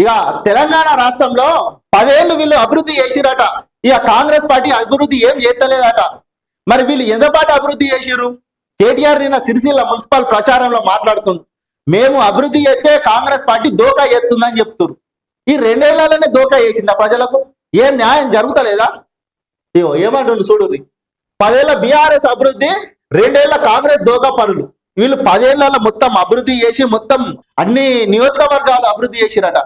ఇక తెలంగాణ రాష్ట్రంలో పదేళ్ళు వీళ్ళు అభివృద్ధి చేసిరట. ఇక కాంగ్రెస్ పార్టీ అభివృద్ధి ఏం చేస్తలేదట. మరి వీళ్ళు ఎంతపాటు అభివృద్ధి చేసిరు కేటీఆర్ నిన్న సిరిసిల్ల మున్సిపల్ ప్రచారంలో మాట్లాడుతుంది మేము అభివృద్ధి చేస్తే కాంగ్రెస్ పార్టీ దోకా చేస్తుందని చెప్తున్నారు ఈ రెండేళ్ళలోనే దోకా చేసిందా ప్రజలకు? ఏం న్యాయం జరుగుతలేదా? ఇగో ఏమంటుండ్రు చూడుర్రి పదేళ్ళ బీఆర్ఎస్ అభివృద్ధి రెండేళ్ళ కాంగ్రెస్ దోకా పనులు. వీళ్ళు పదేళ్ళలో మొత్తం అభివృద్ధి చేసి మొత్తం అన్ని నియోజకవర్గాలు అభివృద్ధి చేసిరట.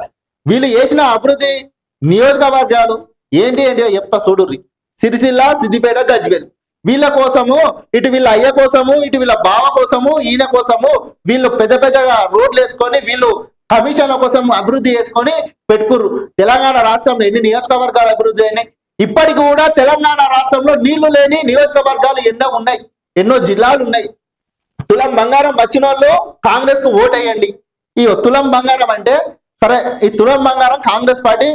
వీళ్ళు చేసిన అభివృద్ధి నియోజకవర్గాలు ఏంటి ఏంటి చెప్తా చూడుర్రి. సిరిసిల్ల సిద్దిపేట గజ్వేల్. వీళ్ళ కోసము ఇటు వీళ్ళ అయ్య కోసము ఇటు వీళ్ళ బావ కోసము ఈయన కోసము వీళ్ళు పెద్ద పెద్దగా రోడ్లు వేసుకొని వీళ్ళు కమిషన్ల కోసం అభివృద్ధి చేసుకొని పెట్టుకుర్రు. తెలంగాణ రాష్ట్రంలో ఎన్ని నియోజకవర్గాలు అభివృద్ధి అయినాయి? ఇప్పటికి కూడా తెలంగాణ రాష్ట్రంలో నీళ్ళు లేని నియోజకవర్గాలు ఎన్నో ఉన్నాయి. ఎన్నో జిల్లాలు ఉన్నాయి. తులం బంగారం వచ్చిన వాళ్ళు కాంగ్రెస్కు ఓట్ ఈ తులం బంగారం అంటే సరే ఈ తులం బంగారం కాంగ్రెస్ పార్టీ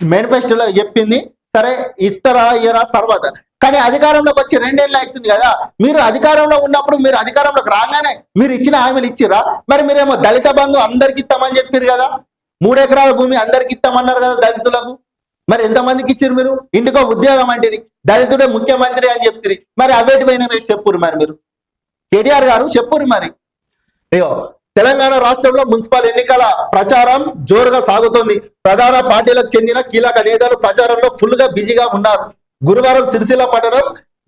మేనిఫెస్టోలో చెప్పింది. సరే ఇతర ఇయర తర్వాత. కానీ అధికారంలోకి వచ్చి రెండేళ్ళు అవుతుంది కదా. మీరు అధికారంలో ఉన్నప్పుడు మీరు అధికారంలోకి రాగానే మీరు ఇచ్చిన హామీలు ఇచ్చిరా? మరి మీరేమో దళిత బంధు అందరికి ఇస్తామని చెప్పారు కదా. మూడు ఎకరాల భూమి అందరికి ఇస్తామన్నారు కదా దళితులకు. మరి ఎంతమందికి ఇచ్చారు మీరు? ఇంటికో ఉద్యోగం అంటేది దళితుడే ముఖ్యమంత్రి అని చెప్తారు. మరి అవేటిపైన వేసి చెప్పురు మరి మీరు? కేటీఆర్ గారు చెప్పురు మరి. అయ్యో తెలంగాణ రాష్ట్రంలో మున్సిపల్ ఎన్నికల ప్రచారం జోరుగా సాగుతోంది. ప్రధాన పార్టీలకు చెందిన కీలక నేతలు ప్రచారంలో ఫుల్గా బిజీగా ఉన్నారు. గురువారం సిరిసిల్ల పట్టణం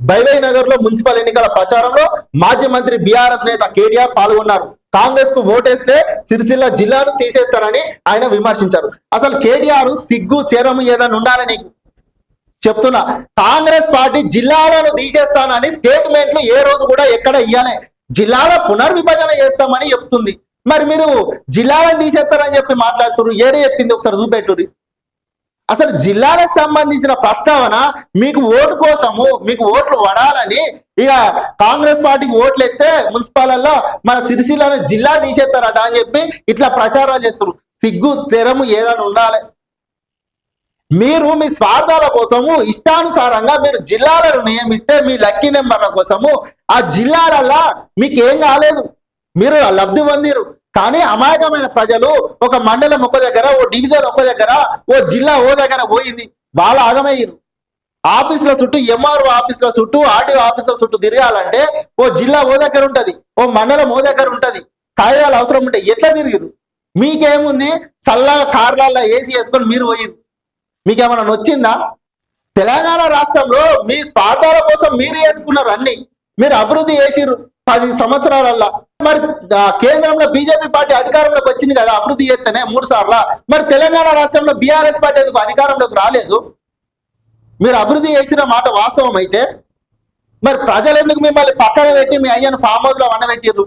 బైవై నగర్లో మున్సిపల్ ఎన్నికల ప్రచారంలో మాజీ మంత్రి బీఆర్ఎస్ నేత కేటీఆర్ పాల్గొన్నారు. కాంగ్రెస్కు ఓటేస్తే సిరిసిల్ల జిల్లాను తీసేస్తారని ఆయన విమర్శించారు. అసలు కేటీఆర్ సిగ్గు సేరము ఏదైనా ఉండాలని చెప్తున్నా. కాంగ్రెస్ పార్టీ జిల్లాలను తీసేస్తానని స్టేట్మెంట్లు ఏ రోజు కూడా ఎక్కడ ఇయ్యాలే. జిల్లాల పునర్విభజన చేస్తామని చెప్తుంది. మరి మీరు జిల్లాలను తీసేస్తారని చెప్పి మాట్లాడుతున్నారు ఏడే చెప్పింది ఒకసారి చూపెట్టుర్రి. అసలు జిల్లాలకు సంబంధించిన ప్రస్తావన మీకు ఓటు కోసము మీకు ఓట్లు వడాలని ఇక కాంగ్రెస్ పార్టీకి ఓట్లు ఎత్తే మున్సిపాలల్లో మన సిరిసిల్లను జిల్లా తీసేస్తారట అని చెప్పి ఇట్లా ప్రచారాలు చేస్తారు సిగ్గు స్థిరము ఏదైనా ఉండాలి. మీరు మీ స్వార్థాల కోసము ఇష్టానుసారంగా మీరు జిల్లాలను నియమిస్తే మీ లక్కీ నెంబర్ల కోసము ఆ జిల్లాలల్లా మీకు ఏం కాలేదు. మీరు లబ్ధి పొందిరు. కానీ అమాయకమైన ప్రజలు ఒక మండలం ఒక దగ్గర ఓ డివిజన్ ఒక దగ్గర ఓ జిల్లా ఓ దగ్గర పోయింది. వాళ్ళ ఆగమయ్యారు ఆఫీసుల చుట్టూ ఎంఆర్ఓ ఆఫీసుల చుట్టూ ఆర్డీఓ ఆఫీసుల చుట్టూ తిరగాలంటే ఓ జిల్లా ఓ దగ్గర ఉంటది ఓ మండలం ఓ దగ్గర ఉంటది. కాగితాలు అవసరం ఉంటే ఎట్లా తిరిగిరు మీకేముంది? చల్లగా కార్లలో ఏసీ వేసుకొని మీరు పోయిరు మీకేమైనా నొచ్చిందా? తెలంగాణ రాష్ట్రంలో మీ స్వార్థాల కోసం మీరు చేసుకున్నారు అన్ని మీరు అభివృద్ధి చేసిరు పది సంవత్సరాలల్లా. మరి కేంద్రంలో బీజేపీ పార్టీ అధికారంలోకి వచ్చింది కదా అభివృద్ధి చేస్తేనే మూడు సార్లు. మరి తెలంగాణ రాష్ట్రంలో బీఆర్ఎస్ పార్టీ ఎందుకు అధికారంలోకి రాలేదు? మీరు అభివృద్ధి చేసిన మాట వాస్తవం అయితే మరి ప్రజలు ఎందుకు మిమ్మల్ని పక్కన పెట్టి మీ అయ్యను ఫామ్ హౌస్లో వండబెట్టిర్రు?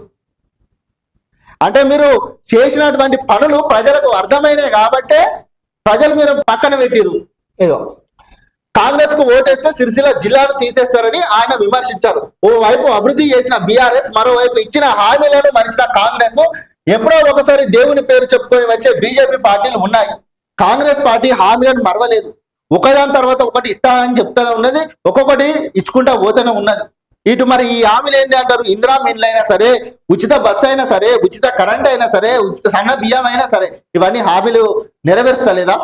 అంటే మీరు చేసినటువంటి పనులు ప్రజలకు అర్థమైనాయి కాబట్టే ప్రజలు మీరు పక్కన పెట్టిరు ఏదో. కాంగ్రెస్కు ఓటేస్తే సిరిసిల్ల జిల్లాను తీసేస్తారని ఆయన విమర్శించారు. ఓవైపు అభివృద్ధి చేసిన బీఆర్ఎస్ మరోవైపు ఇచ్చిన హామీలను మరిచిన కాంగ్రెస్ ఎప్పుడో ఒకసారి దేవుని పేరు చెప్పుకొని వచ్చే బీజేపీ పార్టీలు ఉన్నాయి. కాంగ్రెస్ పార్టీ హామీలను మరవలేదు. ఒకదాని తర్వాత ఒకటి ఇస్తానని చెప్తానే ఉన్నది ఒక్కొక్కటి ఇచ్చుకుంటా పోతూనే ఉన్నది. ఇటు మరి ఈ హామీలు ఏంటి అంటారు? ఇందిరా మిన్లు అయినా సరే ఉచిత బస్సు అయినా సరే ఉచిత కరెంట్ అయినా సరే ఉచిత సన్న బియ్యం అయినా సరే ఇవన్నీ హామీలు నెరవేర్స్తలేదా?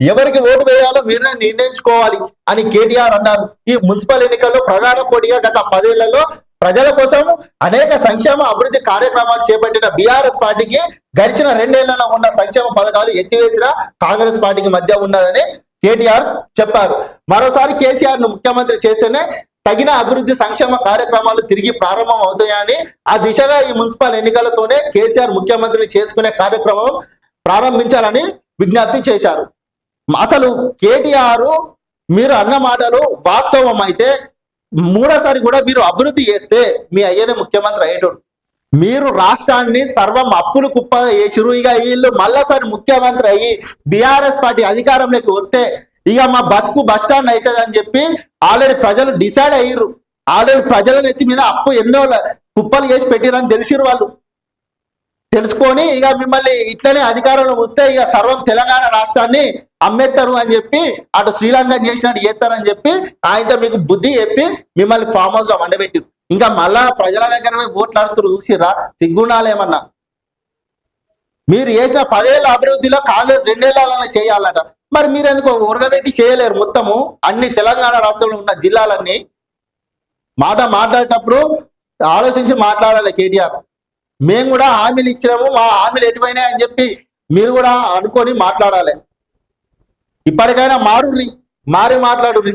ఎవరికి ఓటు వేయాలో మీరే నిర్ణయించుకోవాలి అని కేటీఆర్ అన్నారు. ఈ మున్సిపల్ ఎన్నికల్లో ప్రధాన పోటీగా గత పదేళ్ళలో ప్రజల కోసం అనేక సంక్షేమ అభివృద్ధి కార్యక్రమాలు చేపట్టిన బీఆర్ఎస్ పార్టీకి గడిచిన రెండేళ్ళలో ఉన్న సంక్షేమ పథకాలు ఎత్తివేసిన కాంగ్రెస్ పార్టీకి మధ్య ఉన్నదని కేటీఆర్ చెప్పారు. మరోసారి కేసీఆర్ను ముఖ్యమంత్రి చేస్తేనే తగిన అభివృద్ధి సంక్షేమ కార్యక్రమాలు తిరిగి ప్రారంభం అవుతాయని ఆ దిశగా ఈ మున్సిపల్ ఎన్నికలతోనే కేసీఆర్ ముఖ్యమంత్రిని చేసుకునే కార్యక్రమం ప్రారంభించాలని విజ్ఞప్తి చేశారు. అసలు కేటీఆర్ మీరు అన్న మాటలు వాస్తవం అయితే మూడోసారి కూడా మీరు అభివృద్ధి చేస్తే మీ అయ్యనే ముఖ్యమంత్రి అయ్యేటోడు. మీరు రాష్ట్రాన్ని సర్వం అప్పులు కుప్ప చేసిరు ఇక వీళ్ళు మళ్ళాసారి ముఖ్యమంత్రి అయ్యి బీఆర్ఎస్ పార్టీ అధికారంలోకి వస్తే ఇక మా బతుకు బస్ స్టాండ్ అవుతుంది అని చెప్పి ఆల్రెడీ ప్రజలు డిసైడ్ అయ్యారు ఆల్రెడీ ప్రజల నెత్తి మీద అప్పు ఎన్నో కుప్పలు చేసి పెట్టిరని తెలిసిరు వాళ్ళు. తెలుసుకొని ఇక మిమ్మల్ని ఇట్లనే అధికారంలో వస్తే ఇక సర్వం తెలంగాణ రాష్ట్రాన్ని అమ్మేస్తారు అని చెప్పి అటు శ్రీలంక చేసినట్టు చేస్తారని చెప్పి ఆయనతో మీకు బుద్ధి చెప్పి మిమ్మల్ని ఫామ్ హౌస్లో వండబెట్టిరు ఇంకా మళ్ళా ప్రజల దగ్గర పోయి ఓట్లు ఆడుతున్నారు చూసిరా సిగ్గుండాలేమన్నా మీరు చేసిన పదేళ్ళ అభివృద్ధిలో కాంగ్రెస్ రెండేళ్ళలో చేయాలట. మరి మీరు ఎందుకు ఉరగబెట్టి చేయలేరు మొత్తము? అన్ని తెలంగాణ రాష్ట్రంలో ఉన్న జిల్లాలన్నీ? మాట మాట్లాడేటప్పుడు ఆలోచించి మాట్లాడాలి కేటీఆర్. మేము కూడా హామీలు ఇచ్చినాము మా హామీలు ఎటువైనా అని చెప్పి మీరు కూడా అనుకొని మాట్లాడాలి. ఇప్పటికైనా మారుర్రి మారి మాట్లాడుర్రి.